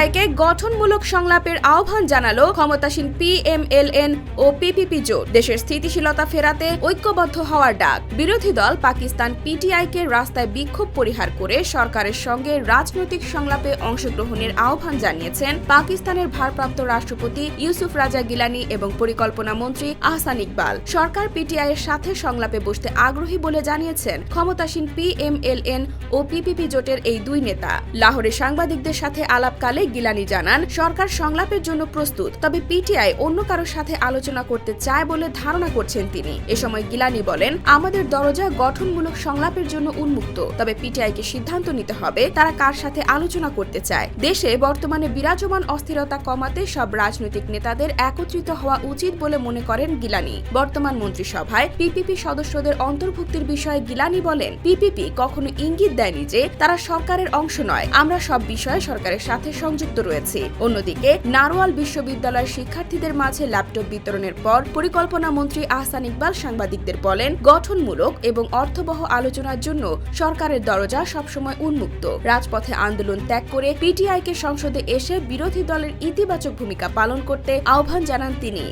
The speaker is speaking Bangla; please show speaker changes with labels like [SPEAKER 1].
[SPEAKER 1] পিটিআইকে গঠনমূলক সংলাপের আহ্বান জানালো ক্ষমতাসীন পিএমএলএন ও পিপিপি জোট। দেশের স্থিতিশীলতা ফেরাতে ঐক্যবদ্ধ হওয়ার ডাক। বিরোধী দল পাকিস্তান পিটিআইকে রাস্তায় বিক্ষোভ পরিহার করে সরকারের সঙ্গে রাজনৈতিক সংলাপে অংশগ্রহণের আহ্বান জানিয়েছেন পাকিস্তানের ভারপ্রাপ্ত রাষ্ট্রপতি ইউসুফ রাজা গিলানি এবং পরিকল্পনা মন্ত্রী আহসান ইকবাল। সরকার পিটিআই এর সাথে সংলাপে বসতে আগ্রহী বলে জানিয়েছেন ক্ষমতাসীন পিএমএলএন ও পিপিপি জোটের এই দুই নেতা। লাহোরে সাংবাদিকদের সাথে আলাপকালে গিলানি জানান, সরকার সংলাপের জন্য প্রস্তুত, তবে পিটিআই অন্য কারোর সাথে আলোচনা করতে চায় বলে ধারণা করছেন তিনি। এ সময় গিলানি বলেন, আমাদের দরজা গঠনমূলক সংলাপের জন্য উন্মুক্ত, তবে পিটিআইকে সিদ্ধান্ত নিতে হবে তারা কার সাথে আলোচনা করতে চায়। দেশে বর্তমানে বিরাজমান অস্থিরতা কমাতে সব রাজনৈতিক নেতাদের একত্রিত হওয়া উচিত বলে মনে করেন গিলানি। বর্তমান মন্ত্রিসভায় পিপিপি সদস্যদের অন্তর্ভুক্তির বিষয়ে গিলানি বলেন, পিপিপি কখনো ইঙ্গিত দেয়নি যে তারা সরকারের অংশ নয়। আমরা সব বিষয়ে সরকারের সাথে সংযুক্ত রয়েছি। অন্যদিকে, নারোয়াল বিশ্ববিদ্যালয়ের শিক্ষার্থীদের মাঝে ল্যাপটপ বিতরণের পর পরিকল্পনা মন্ত্রী আহসান ইকবাল সাংবাদিকদের বলেন, গঠনমূলক এবং অর্থবহ আলোচনার জন্য সরকারের দরজা সবসময় উন্মুক্ত। রাজপথে আন্দোলন ত্যাগ করে পিটিআইকে সংসদে এসে বিরোধী দলের ইতিবাচক ভূমিকা পালন করতে আহ্বান জানান তিনি।